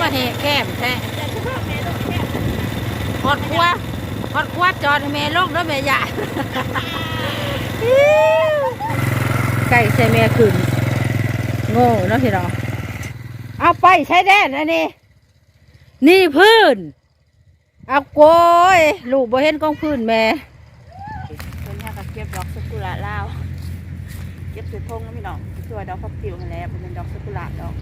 มาแห่แก้มแท้หอดครัวหอดครัวจอดให้แม่ลงแล้วแม่ใหญ่ไก่ใส่แม่ขึ้นโง่เนาะพี่น้องเอาไปใช้แดนอันนี้ นี่พื้น เอาโกยลูกบ่เห็นกองพื้นแม่คนนี้ก็เก็บดอกซากุระลาวเก็บใส่พงแล้วพี่น้องตัวดอกฟักติวนั่นแหละเป็นดอกซากุระดอก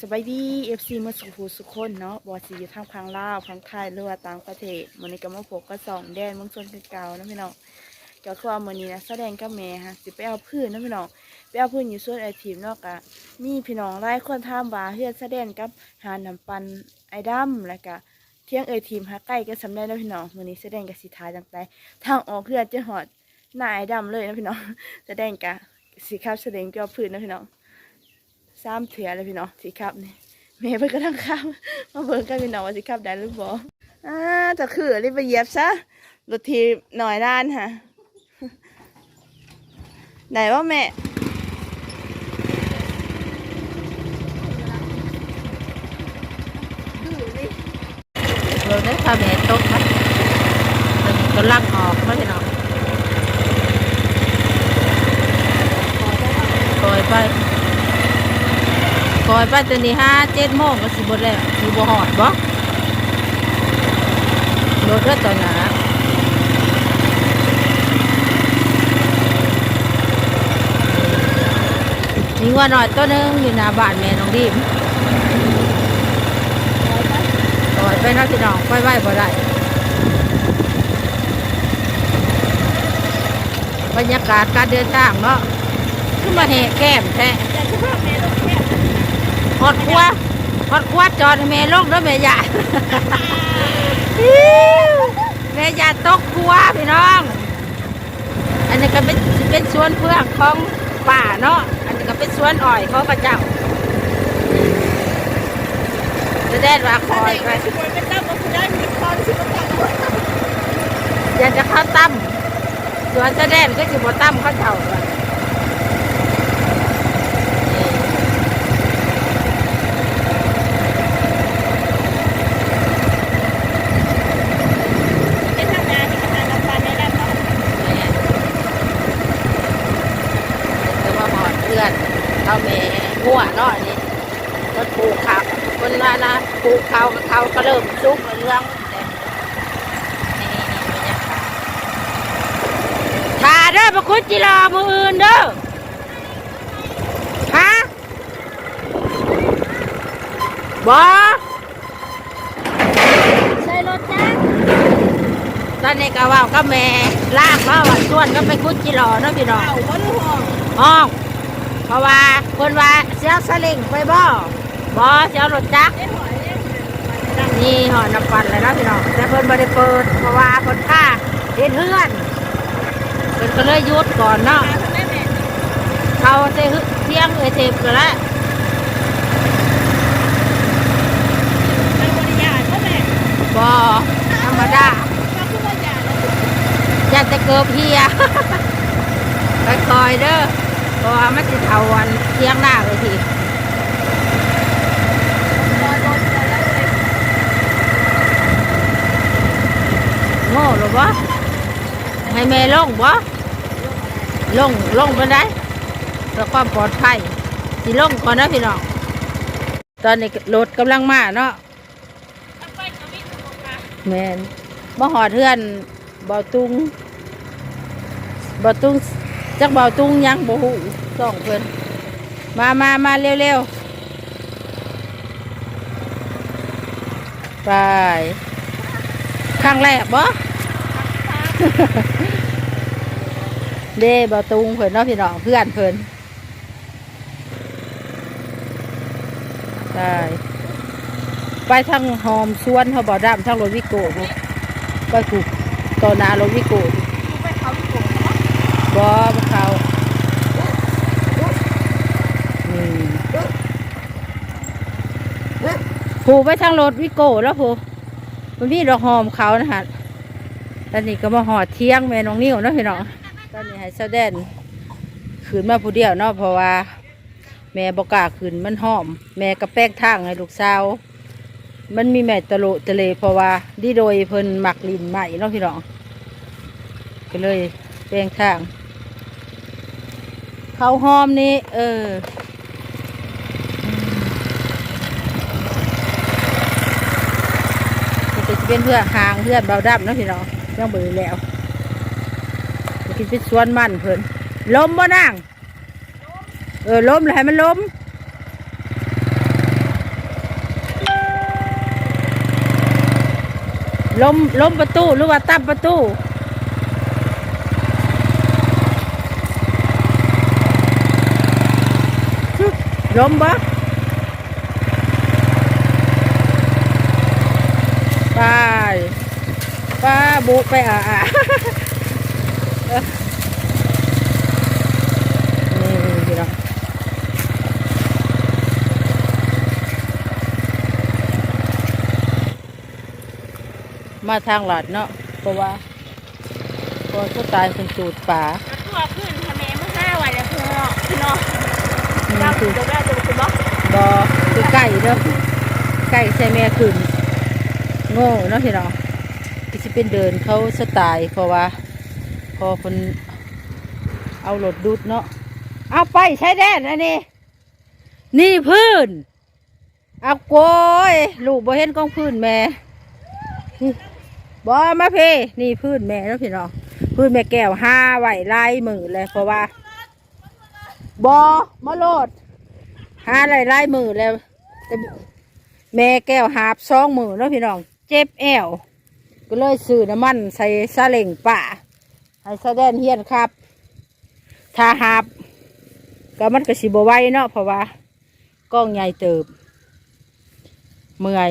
สบายดีเอฟซีเมื่อสุขูสุขคนเนาะบอสีอยู่ทางพังลาวพังไทยหรือว่าต่างประเทศมันนี้ก็มาพบก็สองแดนเมืองชนคือเก่านะพี่น้องก็คือว่ามื้อนี้นะแสดงกับแม่ฮะสิไปเอาพื้นนะพี่น้องไปเอาพื้นอยู่ส่วนไอทีมนาะกะมีพี่น้องหลายคนถามว่าเฮือนแสดงกับหาน้ำปันไอดำแล้วก็เที่ยงเอทีมหาใกล้กันสำได้แล้วพี่น้องมื้อนี้แสดงกับสิทายจังไดทางออกเฮือนจะหอดหน้าไอดำเลยนะพี่น้องแสดงกะสิครับแสดงกับพื้นนะพี่น้อง สามเถื่อเลยพี่น้องสิครับนี่แม่เพิ่นก็ทั้งข้ามมาเบิ่งกันพี่น้องว่าสิครับได้หรือบ่อ่าจะคือรีบไปเยียบซะรถทีหน่อยด้านฮะไหนว่าแม่เราได้พาแม่ตกนะก็ลักออกไมาพี่น้องปล่อยไป ปล่อยไปตอนนี้ห้าเจ็ดโมงก็สิบแล้วสิบหอดบ่รถก็ตอนหนามีว่าหน่อยตัวหนึงอยู่หน้าบ้านแม่น้องดิมปล่อยไปนาะพี่น้องปล่อยไว้บ่ได้บรรยากาศการเดินทางเนาะขึ้นมาแห่แก้มแท้ หอดครัวหอดครัวจอดให้แม่ลงแล้วแม่ยาแม่ยาตกครัวพี่น้อง อันนี้ก็เป็นเป็นสวนเพื่อของป่าเนาะ อันนี้ก็เป็นสวนอ้อยเของพระเจ้าจะได้ว่าคอยไปชิบวยเป็นตั้มก็คือยอยากจะเข้าตั้มสวนจะแดนก็จะบ่ตั้มเข้าเจ้าว่ะนี่ เป็นทางงานที่กำลังรับฟันได้แล้วเนาะ จะมาหอดเพื่อนเขาแม่ หัวเนาะนี่มันปลูกข้าวคนละนะปลูกข้าวกับเขาก็เริ่มซุกเรื่องแต่นี่บรรยากาศถ่าเด้อประคุณจิรอมืออื่นเด้อฮะบอใช่รถจ้าตอนนี้ก็ว่าก็แม่ลากมาว่าชวนก็ไปคุดจิรอเนาะพี่น้องเอาบ่รู้ห้อ เพราะว่าคนว่าเสียสลิงไปบ่บ่เสียรถจักรนี่หอน้ำปันเลยเนาะพี่น้องแต่เพิ่นบ่ได้เปิด เพราะว่าเพิ่นค่าเฮ็ดเฮื่อนเพิ่นก็เลยยุดก่อนเนาะมาทาเขาเตเที่ยงเอเทปก็แล้วทางบริยารก็แม่บ่ธรรมดามาขึ้นบริยารแล้วอย่าจะเกิบเฮียไปคอยเด้อ เพราะว่ามันสิเทาวันเที่ยงหน้าเลยทีรอรถแล้วเลยโง่หรือบ่ให้แม่ลงบ่ลงลงไปได้เพื่อความปลอดภัยสิลงก่อนนะพี่น้องตอนนี้รถกำลังมาเนาะแมนบ่หอดเทือนบ่ตุงบ่ตุง จักเบาตุงยังบ่ฮู้สองเพิ่นมามามาเร็วๆไปครั้งแรกบ่เด้บ่าตุงเพิ่นเนาะพี่น้องเพื่อนเพิ่นไปไปทางหอมสวนเขาบ่ดำทางรถวิโก้ไปกูกตอนหนารถวิโก้พุ่น ไปเขาที่โกง บ่บ่เขานี่ ผูไว้ทางรถวิโก้แล้วผูมันมีดอกหอมเขานะฮะตอนนี้ก็มาหอดเที่ยงแม่น้องนิ้วเนาะพี่น้องตอนนี้ให้เสาแดนขืนมาผู้เดียวเนาะเพราะว่า แม่บอกล้าขืนมันหอม แม่ก็แป้งทางให้ลูกสาวมันมีแม่ตะโลตะเลเพราะว่าดีโดยเพิ่นหมักลินใหม่เนาะพี่น้องก็เลยแป้งทางเขาหอมนี่เออ มันจะ เป็นเพื่อหางเพื่อนเบาดับนะพี่น้องยังเบื่อแล้วกินเป็นสวนมันเพิ่นล้มบ่นางเออล้มเลยให้มันล้มล้มล้มประตูหรือว่าตับประตูล้มบ่ไป ป้าบุกไปอะอะเออนี่พี่น้องมาทางหลอดเนาะเพราะว่าพอผู้ตายคนจูดป่าตัวขึ้นทำไมเมื่อห้าวันแล้วพี่น้องพี่น้องนี่เจ้าคือจะได้จะคุณบอกบอคือไก่เด้อไก่ใส่แม่ขึ้นโง่เนาะพี่น้องก็ จะเป็นเดินเขาสไตล์เพราะว่า พอคนเอารถดูดเนาะเอาไปใช้แดนอันนี้ นี่พื้นเอาโกยลูกบ่เห็นกองพื้นแม่บอมาเพนี่พื้นแม่เนาะพี่น้องพื้นแม่แก้วห้าไหวไลายมือเลยเพราะว่าบอมาโลดห้าไรไล่มือแล้วแม่แก้วหาบซองมือเนาะพี่น้อง เจ็บแอว ก็เลยซื้อน้ำมันใส่ซาเล็งป่าให้แดงเฮียนครับถ้าหาบก็มันก็สิบไหวเนาะเพราะว่ากล้องใหญ่เติบ เมื่อย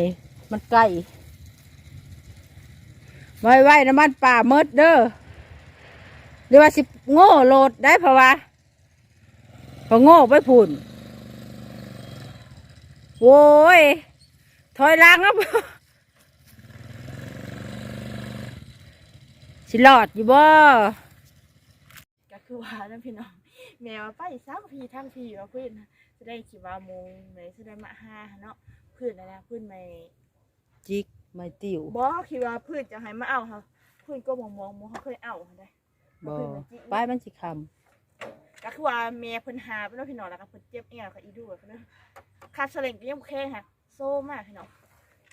มันใกล้ไว้ไว้น้ำมันป่าเมดเด้อหรือว่าสิโง่โหลดได้เพราะว่าพอโง่ไปผุนโว้ยถอยหลังครับ สิหลอดอยู่บ่ก็คือว่านั่นพี่น้องแมวไปซักพีทั้งพีว่าพื้นจะได้ขี่ว่าโมงไหนจะได้มาห้าเนาะพื้นนะนะพื้นไม่จิกไม่ติวบอกคิดว่าพื้นจะให้มาเอาค่ะพื้นก็มองมองมองเขาเคยเอาได้บ่ป้ายมันสิคก็คือว่าเมียเพิ่นหาไปเนาะพี่น้องแล้วก็เพิ่นเจ็บเอวกับอีดูเพิ่นเนาะคาดเสลงก็ยังโอเคค่ะโซ่มากพี่น้อง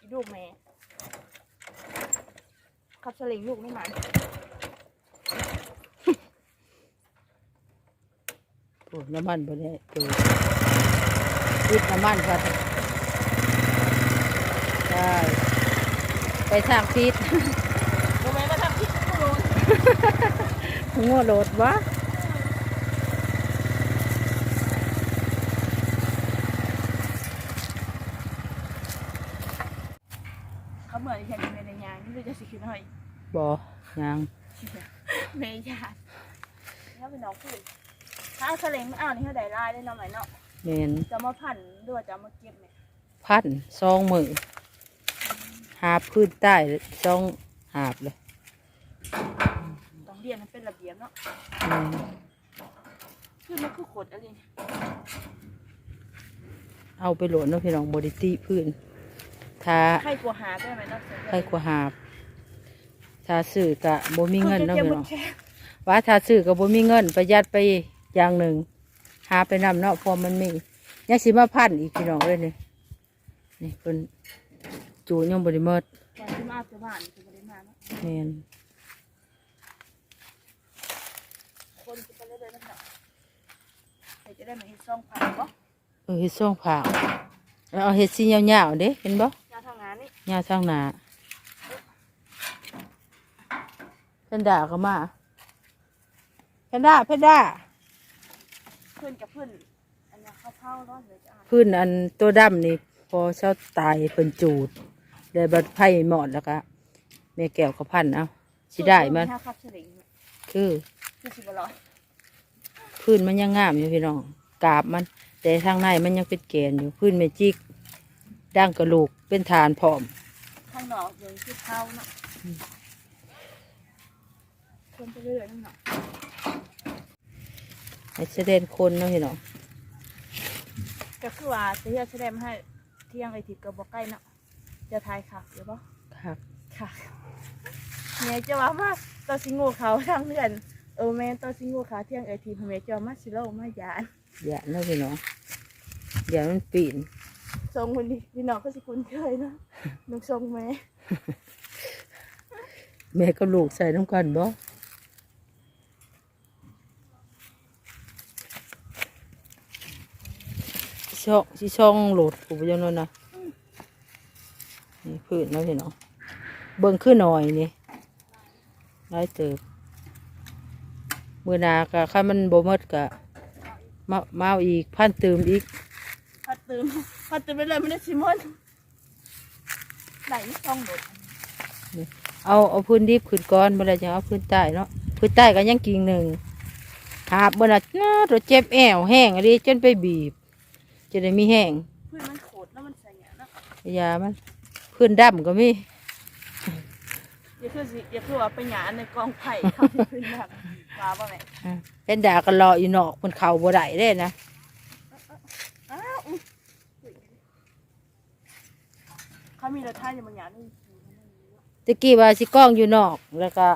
อีดูแม่ คาดเสลงลูกไม่หมันำโอ้น้ำมันบ่ได้ดูจิกน้ำมันครับได้ไปทางพิษรู้ไหมว่าทำผิดก็โดนโง่โหลดวะ เขาเหมือนแค่ในในยางนี่เลยจะสิขึ้นหน่อยบ่ยังเมยาดแล้วพี่น้องพูดถ้าเสลงไม่เอานี่เขาได้ลายได้เนาะไหมเนาะเมนจะมาพันด้วยจะมาเก็บเนี่ยพันซองมือหาบพื้นใต้ซองหาบเลยต้องเรียนให้เป็นระเบียบเนาะแม่นคือมันคือขดอะไรเนี่ยเอาไปโหลดเนาะพี่น้องบริติพื้น ถ้าใครกลัวหาได้ไหมเนาะใครกว่าหาบถ้าซื้อกะบ่มีเงินเนาะคือพี่จะน้องแค่ว่าถ้าซื้อก็บ่มีเงิน ประหยัดไปอย่างหนึ่ง หาไปนำเนาะเพอมันมียังสิมาพันอีกพี่น้องเลยนี่นี่เพิ่นจูยังบ่ได้หมดตอนที่มาเอาตัวบ้านคือบ่ได้มาเนาะแม่นคนจะไปเรื่อยๆนะครับเดี๋ยวจะได้มาเห็นซองผ่านบ่เออเฮ็ดซ่องผางแล้วเอาเฮ็ดสียาวๆเด้เห็นบ่งา นทำงานนี่ยาวทางหน้าแพนด้าก็มาแพนด้าแพนด้าเพื่อนกับเพื่อนอันนี้ข้าวเผาร้อนเลยจะอ่านพื้นอันตัวดำนี่พอเช้าตายเพิ่นจูดเลยบัดไผ่หมอดแล้วก็แม่แก้วเขาพันเอาสิได้มันห้าคับเฉลี่ยคือคือสิบร้อยพื้นมันยังงามอยู่พี่น้องกาบมัน แต่ทางในมันยังเป็นแกนอยู่พื้นเมจิก ดังกระลูกเป็นฐานพร้อม ข้างนอกเดินคือเท้าเนาะคนไปเรื่อยๆนั่นเนาะให้แสดงคนเนาะพี่น้องก็คือว่าจะเฮียแสดงให้เที่ยงไอทิพย์กับบอกใกล้เนาะจะทายค่ะเดี๋ยวบ่ครับ ค่ะเนี่ยจะว่าว่าตอนสิงูเขาทางเรือนเออแม่ตอนสิงูเขาเที่ยงไอทิพย์แม่จะเอามาสิโลมายาน อย่าเนาะพี่น้องอย่ามันปีน ทรงคนดีพี่น้องก็สิคุ้นเคยเนาะนุ่งทรงแม่แม่กับลูกใส่น้ำกันบ่ช่องสิช่องโหลดกูไปยังนั่นนะนี่พื้นเนาะพี่น้องเบิ่งขึ้นหน่อยนี่ได้เติบมือหนากะข้ามันบ่หมดกะมามาเอาอีกพันเติมอีกพัดตื่น พัดตื่นไปเลยไม่ได้ชิมอนไหนช่องหมดเอาเอาพื้นดิบขึ้นก่อนเมื่อไรจะเอาพื้นใต้เนาะพื้นใต้ก็ยังกิ่งหนึ่งหาบเมื่อไรน่าตัวเจ็บแอวแห้งอะไรจนไปบีบ จะได้มีแห้งพื้นมันโขดแล้วมันใส่เงี้ยเนาะยามันพื้นดำก็มีอย่าคือสิอย่าคือว่าไปหยาในกองไผ่เขาที่พื้นแบบว่าบ่แม่อะเป็นดากันรออยู่นอกมันเข่าบ่ได้ได้นะ อ้าวอุ๊ย เขามีรถท่าอย่างบางอย่างนี่ตะกี้ว่าสิกล้องอยู่นอกแล้วก็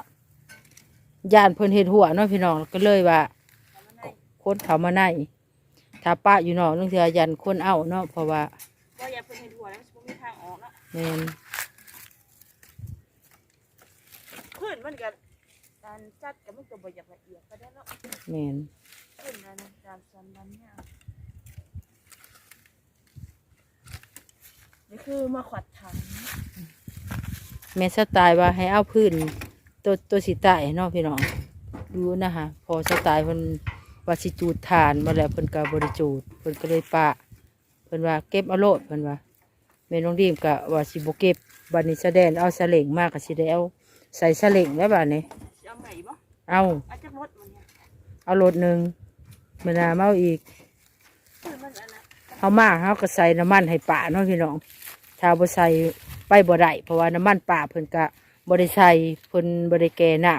ยานเพิ่นเห็นหัวเนาะพี่น้องก็เลยว่าคนเขามาในถ้าป้าอยู่นอกนึงเถื่อยันคนเอาเนาะเพราะว่าว่าอย่าเพิ่งเห็นหัวแล้วมันมีทางออกเนาะแม่นพื้นมันกับการจัดกับมันก็บ่อยากละเอียดก็ได้เนาะแม่นพื้นนั้นนะการสันดันเนี่ย นี่คือมาขวัดถังแม่สไตล์ว่าให้เอาพื้นตัวตัวสีใต้เนาะพี่น้องดูนะคะพอสไตล์เพิ่นว่าสิจูดทานมาแล้วเพิ่นก็บริจูดเพิ่นก็เลยปะเพิ่นว่าเก็บเอาโลดเพิ่นว่าแม่น้องดีมก็ว่าสิบ่เก็บบัดนี้แสดงเอาสลิงมากก็สิได้เอาใส่สลิงแล้วบัดนี้เอาไหนบ่เอาอาจจะรถมันเนี่ยเอาโลดหนึ่งเมื่อหนามาเอาอีกพื้นมันอันนั้นเอามาเฮาก็ใส่น้ำมันให้ป่าเนาะพี่น้อง ถ้าบ่ใส่ไปบ่ได้เพราะว่าน้ำมันป่าเพิ่นก็บ่ได้ใส่เพิ่นบ่ได้แกน้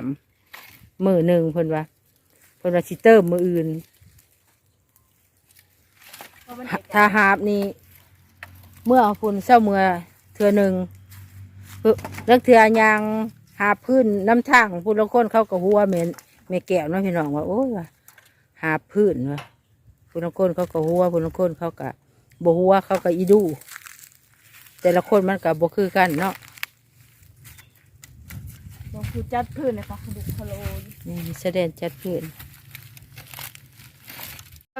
ำมือหนึ่งเพิ่นว่าเพิ่นว่าสิเติมมืออื่นเพราะมันหาถ้าหาบนี่เมื่อพุ่นเศร้าเมื่อเทือหนึ่งเพิ่นแล้วเทื่อยางหาพื้นน้ำทางพุ่นละคนเขาก็หัวแม่นแม่แก้วเนาะพี่น้องว่าโอ้ยหาพื้นว่าพุ่นละคนเขาก็หัวพุ่นละคนเขาก็บ่หัวเขาก็อีดู แต่ละคนมันก็บ่คือกันเนาะบางคือจัดพื้นนะคะคือบุกพะโลอยู่นี่แสดงจัดพื้น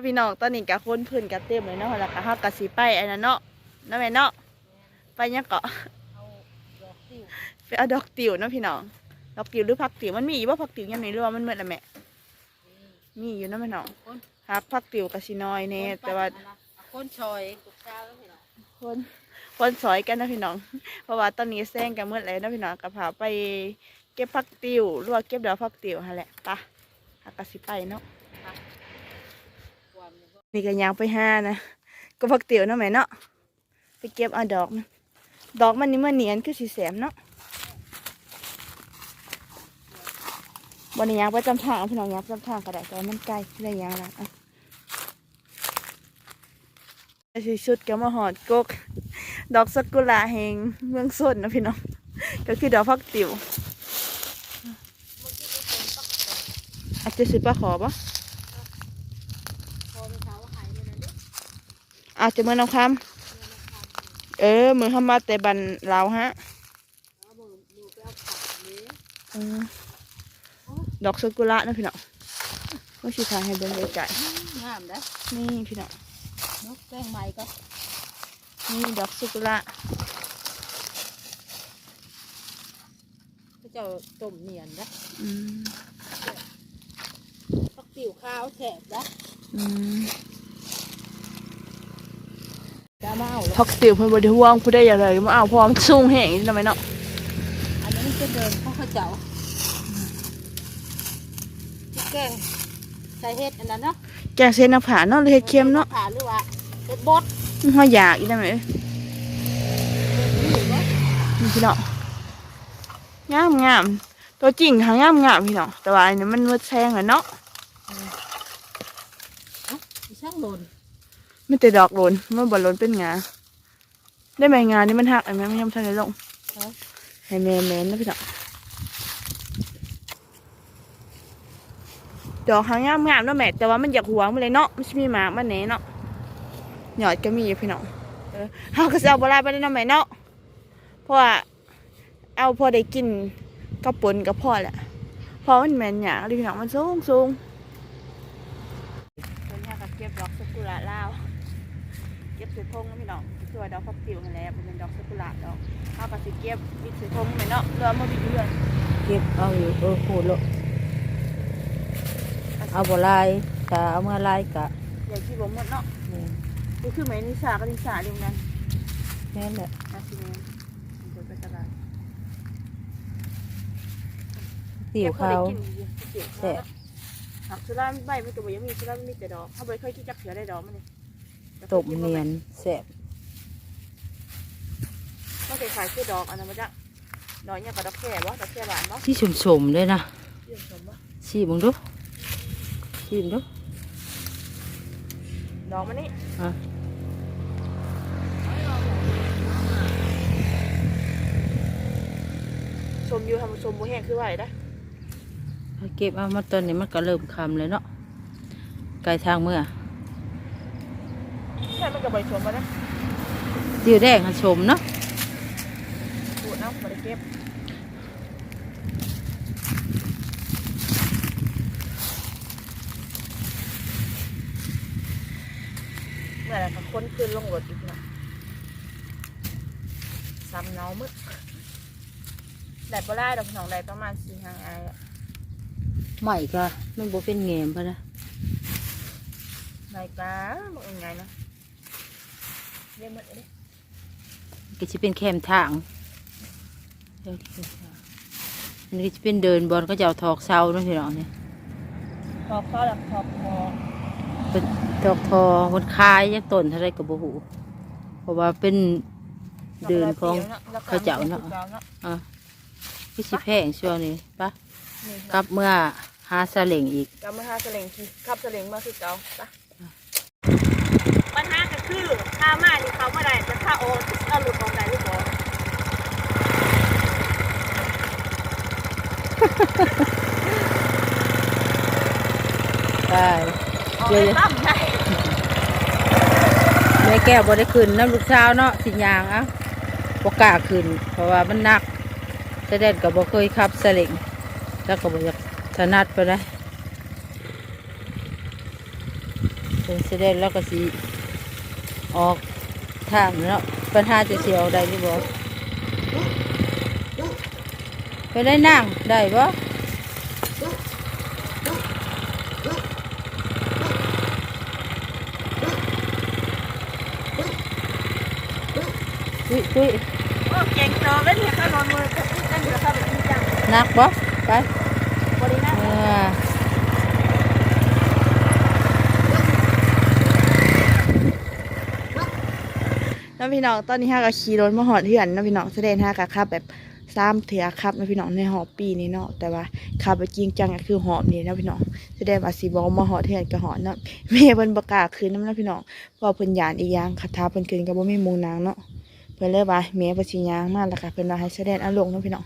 พี่น้องตอนนี้กะคนพื้นกะเต็มเลยเนาะแล้วก็เฮากะสิไปอันนั้นเนาะนั่นแม่เนาะไปยังเกาะไปเอาดอกติ๋วเนาะพี่น้องดอกติ๋วหรือผักติ๋วมันมีอยู่ว่าผักติ๋วยังไงหรือว่ามันเหมือนละแม่มีอยู่เนาะแม่น้องครับผักติ๋วกะสิน้อยเน่แต่ว่าคนชอยกุเช้าแล้วพี่น้องคน คนสอยกันนะพี่น้อง เพราะว่าตอนนี้แซงกันเมื่อไรนะพี่น้องกับพาไปเก็บผักติวหรือว่าเก็บดอกผักติวฮะแหละปะหักกะสิไปเนาะนี่ก็ยางไปห้านะก็ผักติวเนาะแม่เนาะไปเก็บเอาดอกมันดอกมันนี่มันเนียนคือสีแสมเนาะบนนี้ยางไปจำทางพี่น้องยางจำทางก็ได้แต่มันไกลได้ยางละอะสิชุดแกมาหอดกก ดอกสักุระแห่งเมืองส้นนะพี่น้อง ก็คือดอกพักติ๋วอาจจะซื้อปลาขอปะอาจจะเมื่อน้องคำเออมือเข้ามาแต่บันเราฮะเออดอกสักุระนะพี่น้องว่าสิทายให้เบิ่งไกลงามนะๆนี่พี่น้องนกแป้งใหม่ก็ นี่ดอกสักุระเขาเจ้าต้มเนียนนะอืมผักติ๋วข้าวแฉบนะอืมจะมาเอาแล้วพักติ๋วเพิ่นบ่ได้ห่วงผู้ใดอยากได้ก็มาเอาเพราะวามันสูงแห้งนี่ทำไมเนาะอันนี้มันจะเดินเข้าเขาเจ้าที่แกงใส่เห็ดอันนั้นเนาะแกงเส้นน้ำผาเนาะหรือเฮ็ดเค็มเนาะผ่าหรือว่าเห็ดบด เฮาอยากอีนั่นแหมนี่พี่น้องงามงามตัวจริงหางามงามพี่น้องแต่ว่าอันนี้มันมืดแซงอะเนาะอีช่างหล่นไม่แต่ดอกหล่นมันบ่หล่นเป็นงาได้ไหมงานนี่มันหักไอ้แม่ไม่ยอมทันได้ลงให้แม่แม่นนะพี่น้องดอกหางามงามเนาะแม่แต่ว่ามันอยากหัวมันเลยเนาะมันสิมีหมากมันแหน่เนาะ หยอดก็มีอยู่พี่น้องเออเฮาก็สิเอาบ่หลายไปได้เนาะแม่เนาะเพราะว่าเอาพอได้กินกับปนก็พอแหละเพราะมันแม่นหยากเลยพี่น้องมันสูงสูงเพิ่นหาก็เก็บดอกซากุระลาวเก็บสือพงนะพี่น้องคือว่าดอกฟักติวนั่นแหละมันเป็นดอกซากุระดอกเอาก็สิเก็บวิดสือพงไปเนาะเรือมาวิดเรือนเก็บเอาอยู่เออโหดโลดเอาบ่ลายถ้าเอามาลายกะอย่าคิดบ่หมดเนาะแม่ นนี่คือไหมนิสากับนิสาเดียวกันแม่นแหละอาซิเมนเดี๋ยวไปตลาดติ๋วเขาก็พอได้กินอยู่ติ๋วแซ่บหักสุราใบมันก็บ่ยังมีสุรามันมีแต่ดอกถ้าบ่เคยกินจักเสือได้ดอกมันนี่ตบเนียนแซ่บก็เคยขายคือดอกอันนั้นมาจ้ะดอกเนี่ยกับดอกแค่บ่ดอกแค่หวานบ่ที่ชมๆเลยนะเยี่ยมชมบ่ชิมมึงดูชิมดู ดอกมันนี่อะชมอยู่ทำชมบ่แห้งคือว่าได้เอาเก็บเอามาตอนนี้มันก็เริ่มคำเลยเนาะไกลทางเมื่อแค่มันก็บ่ชมบ่ได้ติ๋วแดงหันชมเนาะปวดเนาะบ่ได้เก็บ เมื่อไหรก็ค้น ขึ้นลงรถอีกนะซ้ำเนามืดแดดบ่ได้ดอกพี่น้องได้ประมาณสี่ห้าไอายอะใหม่ก็มันบ่เป็นแงมปะนะได้กะบอกยังไงนะเรียนหมดเลยก็จะเป็นแคมทางเดี๋ยวที่เป็นทางอันนี้ก็จะเป็นเดินบอลก็จะเอาทอกเสาเนาะพี่น้องเนี่ยพอข้อหลักพอพอ เป็นทอกทอคนคายยักต้นเท่าไรกับบ่หูเพราะว่าเป็นเดินของเขาเจ้าเนาะอะพี่สิแพงช่วงนี้ปะกลับเมื่อหาซาเล็งอีกกลับมาหาเสลงทีขับเสลงมาคือเก่าปะปัญหาก็คือถ้ามานี่เขาเมื่อไรจะถ้าโอนเอาหลุดของใดหรือบ่ใช่เอาไป ตั้มได้แม่แก้วบ่ได้ขึ้นน้ำลูกสาวเนาะสิยางเอะบ่กล้าขึ้น เพราะว่ามันหนักแสดงกับบ่เคยขับซาเล็งแล้วก็บ่อยากถนัดไปได้เป็นแสดงแล้วก็สิออกทางเนาะปัญหาจะเสียออกได้หรือบ่ไปได้นั่งได้บ่ อุ้ยอุ้ยโอ้เก่งเติมแล้วเนี่ยข้านอนมือนั่นเดี๋ยวเข้าไปจริงจังหนักบ่ไปบริณาเออน้องพี่น้องตอนนี้ฮาก็ขี่รถมาหอดเถื่อนน้องพี่น้องแสดงฮากะขับแบบซ้ำเถื่อขับน้องพี่น้องในหอบปีนี้เนาะแต่ว่าขับไปจริงจังก็คือหอบนี่น้องพี่น้องแสดงว่าสีบอมาหอดเถื่อนก็หอดเนาะแม่เพิ่นประกล้าศคืนน้ำน้องพี่น้องเพอเพิ่นยานอีกอย่างคาถาเพิ่นคืนก็บ่มีหมูนางเนาะ เพิ่นเลยว่าแม่เพิ่นสิย่างมาแล้วค่ะเพิ่นว่าให้แสดงอารมณ์น้องพี่น้อง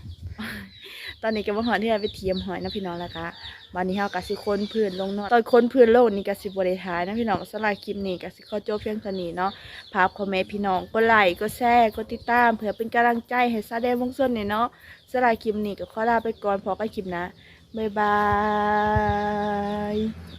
ตอนนี้ก็มาหอดเถื่อนไปเทียมหอยน้องพี่น้องแล้วค่ะวันนี้เฮาก็สิค้นพื้นลงเนาะตอนค้นพื้นโลกนี่ก็สิบ่ได้ทายนะพี่น้องสำหรับคลิปนี้ก็สิขอจบเพียงเท่านี้เนาะภาพคอมเมนต์พี่น้องกดไลค์กดแชร์กดติดตามเพื่อเป็นกำลังใจให้ซาแดงวงส่วนนี่เนาะสำหรับคลิปนี้ก็ขอลาไปก่อนพอกันคลิปหนะบ๊ายบาย